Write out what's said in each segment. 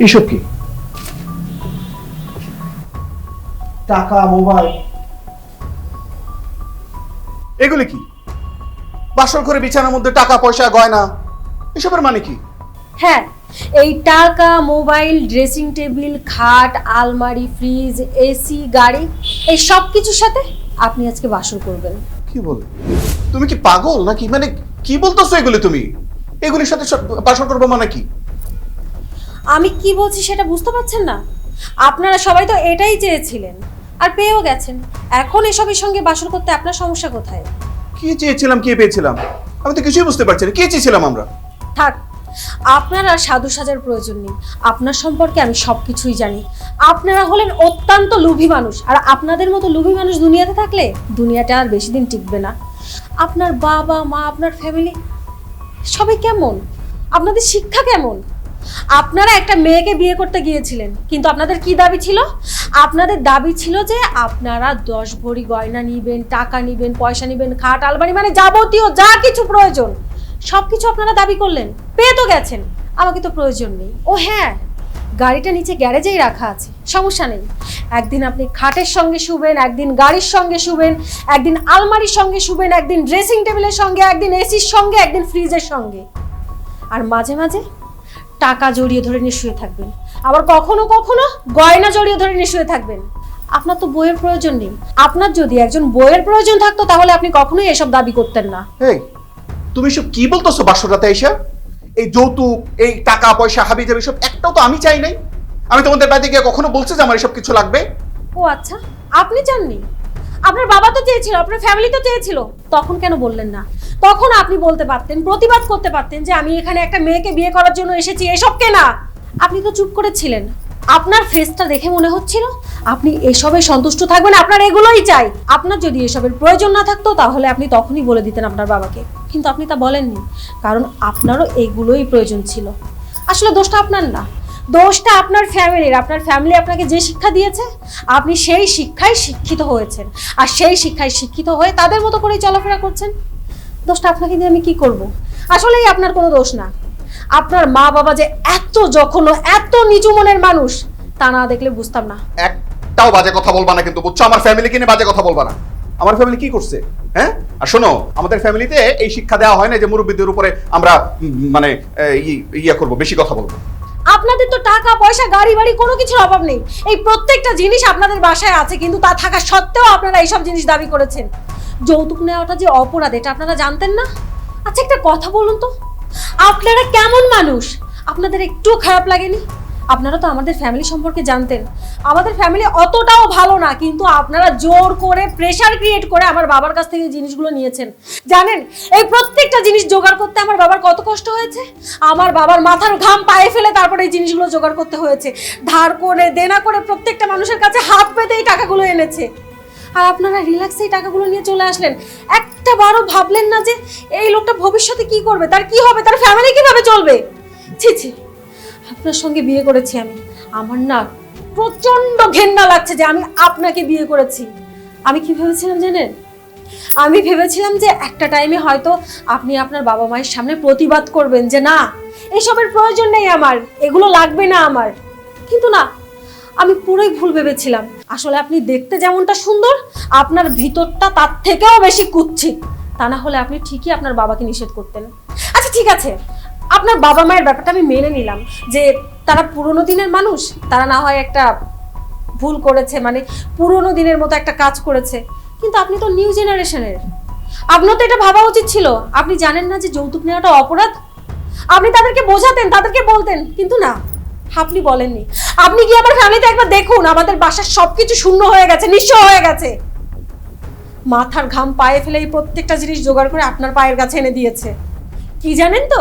এসব কি? টাকা মোবাইল। এগুলি কি? বাসর করে বিছানার মধ্যে টাকা পয়সা গয়না এসবের মানে কি? হ্যাঁ এই টাকা মোবাইল ড্রেসিং টেবিল খাট আলমারি ফ্রিজ এসি গাড়ি এই সব কিছুর সাথে আপনি আজকে বাসর করবেন। কি বলে? তুমি কি পাগল নাকি? মানে কি বলতেছো এগুলি তুমি? এগুলির সাথে সব- বাসর করব মানে কি? আমি কি বলছি সেটা বুঝতে পারছেন না? আপনারা সবাই তো এটাই চেয়েছিলেন। আর পেয়েও গেছেন। এখন এসবের সঙ্গে বাসর করতে আপনার সমস্যা কোথায়? কি চেয়েছিলাম কি পেয়েছিলাম? আমি তো কিছুই বুঝতে পারছি না। কি চেয়েছিলাম আমরা? থাক আপনারা সাধু সাজার প্রয়োজন নেই। আপনার সম্পর্কে আমি সব কিছুই জানি। আপনারা হলেন অত্যন্ত লোভী মানুষ। আর আপনাদের মতো লোভী মানুষ দুনিয়াতে থাকলে দুনিয়াটা আর বেশি দিন টিকবে না। আপনার বাবা মা আপনার ফ্যামিলি সবাই কেমন? আপনাদের শিক্ষা কেমন? আপনারা একটা মেয়েকে বিয়ে করতে গিয়েছিলেন, কিন্তু আপনাদের কি দাবি ছিল? আপনাদের দাবি ছিল যে আপনারা দশ ভরি গয়না নিবেন, টাকা নিবেন, পয়সা নিবেন, খাট, আলমারি মানে যাবতীয় যা কিছু প্রয়োজন সব কিছু আপনারা দাবি করলেন, পেয়ে তো গেছেন, আমাকে তো প্রয়োজন নেই। ও হ্যাঁ গাড়িটা নিচে গ্যারেজেই রাখা আছে, সমস্যা নেই। একদিন আপনি খাটের সঙ্গে শুবেন, একদিন গাড়ির সঙ্গে শুবেন, একদিন আলমারির সঙ্গে শুবেন, একদিন ড্রেসিং টেবিলের সঙ্গে, একদিন এসির সঙ্গে, একদিন ফ্রিজের সঙ্গে। আর মাঝে মাঝে টাকা জড়িয়ে ধরে নিয়ে শুয়ে থাকবেন। আবার কখনো কখনো গয়না জড়িয়ে ধরে নিয়ে শুয়ে থাকবেন। আপনার তো বইয়ের প্রয়োজন নেই। আপনার যদি একজন বইয়ের প্রয়োজন থাকতো তাহলে আপনি কখনোই এসব দাবি করতেন না। এই তুমি সব কি বলতেছো বাসর রাতে এসে? এই যৌতুক এই টাকা পয়সা হাবি যাবে সব একটাও তো আমি চাই নাই। আমি তোমাদের বাড়িতে গিয়ে কখনো বলছি যে আমার এসব কিছু লাগবে? ও আচ্ছা আপনি চাননি? আপনার বাবা তো চেয়েছিল, আপনার ফ্যামিলি তো চেয়েছিল। তখন কেন বললেন না? তখন আপনি বলতে পারতেন, প্রতিবাদ করতে পারতেন যে আমি এখানে একটা মেয়েকে বিয়ে করার জন্য এসেছি, এসব কেনা আপনি তো চুপ করেছিলেন আপনার ফেসটা দেখে মনে হচ্ছিল, আপনি এসবে সন্তুষ্ট থাকবেন, আপনার এগুলোই চাই। আপনার যদি এসবের প্রয়োজন না থাকতো, তাহলে আপনি তখনই বলে দিতেন আপনার বাবাকে। কিন্তু আপনি তা বলেননি, কারণ আপনারও এগুলোই প্রয়োজন ছিল। আসলে দোষটা আপনার না। দোষটা আপনার ফ্যামিলির আপনার ফ্যামিলি আপনাকে যে শিক্ষা দিয়েছে, আপনি সেই শিক্ষায় শিক্ষিত হয়েছেন। আর সেই শিক্ষায় শিক্ষিত হয়ে তাদের মতো করেই চলাফেরা করছেন। দোষটা আপনাকে দিয়ে আমি কি করব? আসলেই আপনার কোনো দোষ না। আপনার মা বাবা যে এত জঘন্য, এত নিচু মনের মানুষ, তা না দেখলে বুঝতাম না। একটাও বাজে কথা বলবা না কিন্তু বুঝছ? আমার ফ্যামিলিকে নিয়ে বাজে কথা বলবা না। আমার ফ্যামিলি কি করছে? হ্যাঁ? আর শোনো, আমাদের ফ্যামিলিতে এই শিক্ষা দেওয়া হয় না যে মুরব্বীদের উপরে আমরা মানে ইয়ে করব, বেশি কথা বলব। আপনাদের তো টাকা, পয়সা, গাড়ি, বাড়ি কোনো কিছুর অভাব নেই। এই প্রত্যেকটা জিনিস আপনাদের বাসায় আছে, কিন্তু তা থাকা সত্ত্বেও আপনারা এইসব জিনিস দাবি করেছেন। যৌতুক নেওয়াটা যে অপরাধ, এটা আপনারা জানতেন না? আচ্ছা একটা কথা বলুন তো। আপনারা কেমন মানুষ? আপনাদের একটু খারাপ লাগেনি? আপনারা তো আমাদের ফ্যামিলি সম্পর্কে জানতেন। আমাদের ফ্যামিলি অতটাও ভালো না, কিন্তু আপনারা জোর করে প্রেশার ক্রিয়েট করে আমার বাবার কাছ থেকে জিনিসগুলো নিয়েছেন। জানেন, এই প্রত্যেকটা জিনিস জোগাড় করতে আমার বাবার কত কষ্ট হয়েছে? আমার বাবার মাথার ঘাম পায়ে ফেলে তারপরে এই জিনিসগুলো জোগাড় করতে হয়েছে। ধার করে, দেনা করে প্রত্যেকটা মানুষের কাছে হাত পেতে এই টাকাগুলো এনেছে। আর আপনারা রিল্যাক্সে এই টাকাগুলো নিয়ে চলে আসলেন। একটা বারও ভাবলেন না যে, এই লোকটা ভবিষ্যতে কি করবে? তার কি হবে? তার ফ্যামিলি কীভাবে চলবে? ছি ছি। আপনার সঙ্গে বিয়ে করেছি আমি। আমার না প্রচণ্ড ঘেন্না লাগছে যে আমি আপনাকে বিয়ে করেছি। আমি কি ভেবেছিলাম জানেন? আমি ভেবেছিলাম যে একটা টাইমে হয়তো আপনি আপনার বাবা মায়ের সামনে প্রতিবাদ করবেন যে না, এসবের প্রয়োজন নেই আমার, এগুলো লাগবে না আমার। কিন্তু না, আমি পুরোই ভুল ভেবেছিলাম। আসলে আপনি দেখতে যেমনটা সুন্দর, আপনার ভিতরটা তার থেকেও বেশি কুৎসিত তা না হলে আপনি ঠিকই আপনার বাবাকে নিষেধ করতেন। আচ্ছা ঠিক আছে। আপনার বাবা মায়ের ব্যাপারটা আমি মেনে নিলাম যে তারা পুরনো দিনের মানুষ, তারা না হয় একটা ভুল করেছে মানে পুরনো দিনের মতো একটা কাজ করেছে। কিন্তু আপনি তো নিউ জেনারেশনের আপনার তো এটা ভাবা উচিত ছিল। আপনি জানেন না যে যৌতুক নেওয়াটা অপরাধ? আপনি তাদেরকে বোঝাতেন, তাদেরকে বলতেন, কিন্তু না, আপনি বলেননি। আপনি কি আমার ফ্যামিলিতে একবার দেখুন, আমাদের বাসার সবকিছু শূন্য হয়ে গেছে, নিঃস্ব হয়ে গেছে। মাথার ঘাম পায়ে ফেলে এই প্রত্যেকটা জিনিস জোগাড় করে আপনার পায়ের কাছে এনে দিয়েছে। কি জানেন তো?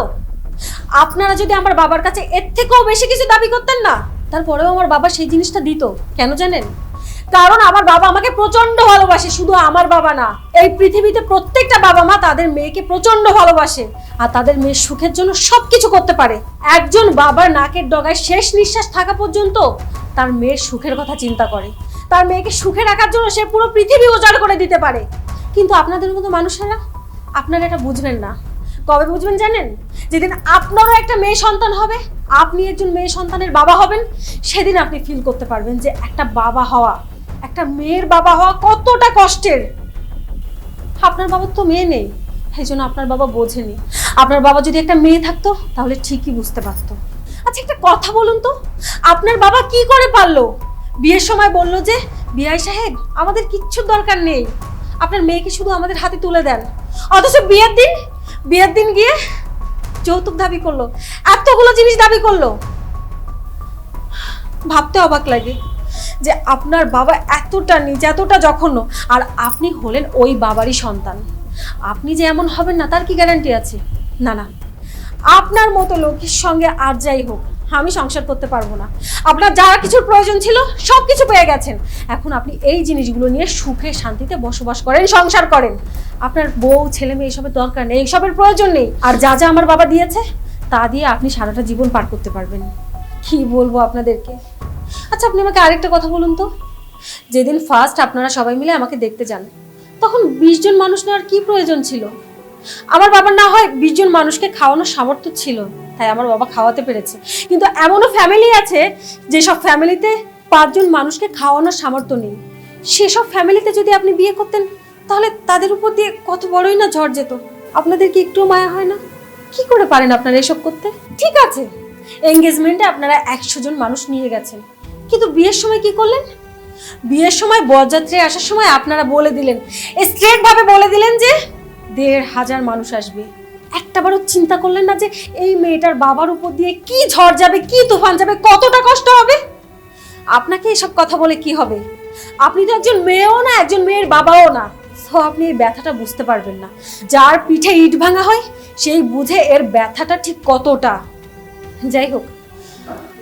আপনারা যদি আমার বাবার কাছে এর থেকেও বেশি কিছু দাবি করতেন না, তারপরেও আমার বাবা সেই জিনিসটা দিত। কেন জানেন? কারণ আমার বাবা আমাকে প্রচণ্ড ভালোবাসে, শুধু আমার বাবা না। এই পৃথিবীতে প্রত্যেকটা বাবা মা তাদের মেয়েকে প্রচণ্ড ভালোবাসে আর তাদের মেয়ের সুখের জন্য সব কিছু করতে পারে। একজন বাবার নাকের ডগায় শেষ নিঃশ্বাস থাকা পর্যন্ত তার মেয়ের সুখের কথা চিন্তা করে। তার মেয়েকে সুখে রাখার জন্য সে পুরো পৃথিবী উজাড় করে দিতে পারে। কিন্তু আপনাদের মতো মানুষেরা, আপনারা এটা বুঝবেন না। কবে বুঝবেন জানেন? যেদিন আপনারও একটা মেয়ে সন্তান হবে, আপনি একজন মেয়ে সন্তানের বাবা হবেন, সেদিন আপনি ফিল করতে পারবেন যে একটা বাবা হওয়া, একটা মেয়ের বাবা হওয়া কতটা কষ্টের। আপনার বাবার তো মেয়ে নেই, সেই জন্য আপনার বাবা বোঝেনি। আপনার বাবা যদি একটা মেয়ে থাকতো, তাহলে ঠিকই বুঝতে পারতো। আচ্ছা একটা কথা বলুন তো, আপনার বাবা কি করে পারল? বিয়ের সময় বলল যে, বিআই সাহেব, আমাদের কিচ্ছুর দরকার নেই। আপনার মেয়েকে শুধু আমাদের হাতে তুলে দেন। অথচ বিয়ের দিন বিয়ের দিন গিয়ে যৌতুক দাবি করল, এতগুলো জিনিস দাবি করল। ভাবতে অবাক লাগে যে আপনার বাবা এতটা নিজ, এতটা জঘন্য, আর আপনি হলেন ওই বাবারই সন্তান। আপনি যে এমন হবেন না, তার কি গ্যারান্টি আছে? না না। আপনার মতো লোকের সঙ্গে আর যাই হোক আমি সংসার করতে পারব না। আপনার যা কিছুর প্রয়োজন ছিল সব কিছু পেয়ে গেছেন। এখন আপনি এই জিনিসগুলো নিয়ে সুখে শান্তিতে বসবাস করেন, সংসার করেন। আপনার বউ, ছেলে মেয়ে, এসবের দরকার নেই এইসবের প্রয়োজন নেই। আর যা যা আমার বাবা দিয়েছে, তা দিয়ে আপনি সারাটা জীবন পার করতে পারবেন। কি বলব আপনাদেরকে? আচ্ছা আপনি আমাকে আরেকটা কথা বলুন তো। যেদিন ফার্স্ট আপনারা সবাই মিলে আমাকে দেখতে যান, তখন বিশ জন মানুষ নেওয়ার কি প্রয়োজন ছিল? আমার বাবার না হয় বিশ জন মানুষকে খাওয়ানোর সামর্থ্য ছিল। তাই আমার বাবা খাওয়াতে পেরেছে। কিন্তু এমনও ফ্যামিলি আছে যেসব ফ্যামিলিতে পাঁচজন মানুষকে খাওয়ানোর সামর্থ্য নেই। সেসব ফ্যামিলিতে যদি আপনি বিয়ে করতেন, তাহলে তাদের উপর দিয়ে কত বড়ই না ঝড় যেত। আপনাদের কি একটু মায়া হয় না? কি করে পারেন আপনারা এসব করতে? ঠিক আছে এঙ্গেজমেন্টে আপনারা একশো জন মানুষ নিয়ে গেছেন। কিন্তু বিয়ের সময় কি করলেন? বিয়ের সময় বরযাত্রী আসার সময় আপনারা বলে দিলেন স্ট্রেট ভাবে বলে দিলেন যে দেড় হাজার মানুষ আসবে। একটাবারও চিন্তা করলেন না যে এই মেয়েটার বাবার উপর দিয়ে কি ঝড় যাবে, কি তুফান যাবে, কতটা কষ্ট হবে? আপনাকে এসব কথা বলে কি হবে? আপনি তো একজন মেয়েও না, একজন মেয়ের বাবাও না। সো আপনি এই ব্যথাটা বুঝতে পারবেন না। যার পিঠে ইট ভাঙা হয়, সেই বুঝে এর ব্যথাটা ঠিক কতটা। যাই হোক,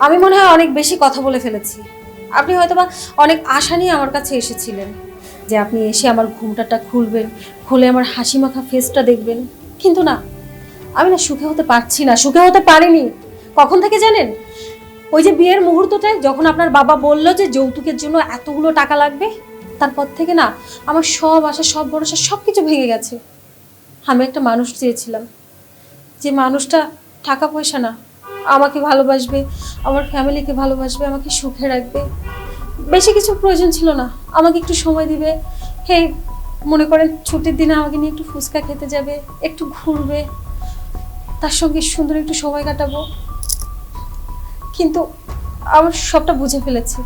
আমি মনে হয় অনেক বেশি কথা বলে ফেলেছি। আপনি হয়তোবা অনেক আশা নিয়ে আমার কাছে এসেছিলেন যে আপনি এসে আমার ঘুমটাটা খুলবেন, খুলে আমার হাসি মাখা ফেসটা দেখবেন। কিন্তু না আমি না সুখে হতে পারছি না, সুখে হতে পারিনি। কখন থেকে জানেন? ওই যে বিয়ের মুহূর্তটায় যখন আপনার বাবা বলল যে যৌতুকের জন্য এতগুলো টাকা লাগবে, তারপর থেকে না আমার সব আশা, সব ভরসা সব কিছু ভেঙে গেছে। আমি একটা মানুষ চেয়েছিলাম যে মানুষটা টাকা পয়সা না, আমাকে ভালোবাসবে, আমার ফ্যামিলিকে ভালোবাসবে, আমাকে সুখে রাখবে। বেশি কিছু প্রয়োজন ছিল না, আমাকে একটু সময় দিবে। হে, মনে করেন ছুটির দিনে আমাকে নিয়ে একটু ফুচকা খেতে যাবে, একটু ঘুরবে তার সঙ্গে সুন্দর একটু সময় কাটাবো। কিন্তু আমার সবটা বুঝে ফেলেছি।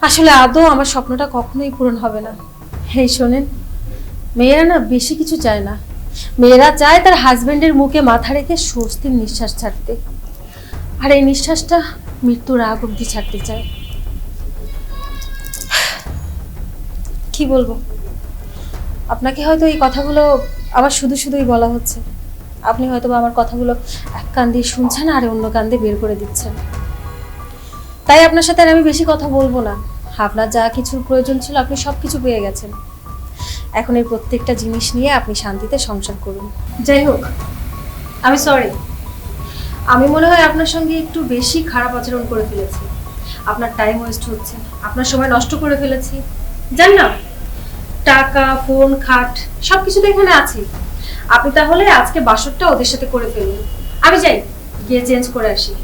আসলে আদৌ আমার স্বপ্নটা কখনোই পূরণ হবে না। হেই, শোনেন, মেয়েরা না বেশি কিছু চায় না। মেয়েরা চায় তার হাজবেন্ডের মুখে মাথা রেখে স্বস্তির নিঃশ্বাস ছাড়তে। আর এই নিঃশ্বাসটা মৃত্যুর আগ অব্দি ছাড়তে চায়। কি বলব? আপনাকে হয়তো এই কথাগুলো আবার শুধু শুধুই বলা হচ্ছে। আপনি হয়তো আমার কথাগুলো এক কান দিয়ে শুনছেন আর অন্য কান দিয়ে বের করে দিচ্ছেন। তাই আপনার সাথে আর আমি বেশি কথা বলব না। আপনার যা কিছুর প্রয়োজন ছিল আপনি সব কিছু পেয়ে গেছেন। এখন এই প্রত্যেকটা জিনিস নিয়ে আপনি শান্তিতে সংসার করুন। যাই হোক, আমি সরি আমি মনে হয় আপনার সঙ্গে একটু বেশি খারাপ আচরণ করে ফেলেছি। আপনার টাইম ওয়েস্ট হচ্ছে, আপনার সময় নষ্ট করে ফেলেছি। জান না? টাকা ফোন খাট সব কিছু তো এখানে আছে আপনি তাহলে আজকে বাসরটা ওদের সাথে করে ফেলুন। আমি যাই গিয়ে চেঞ্জ করে আসি।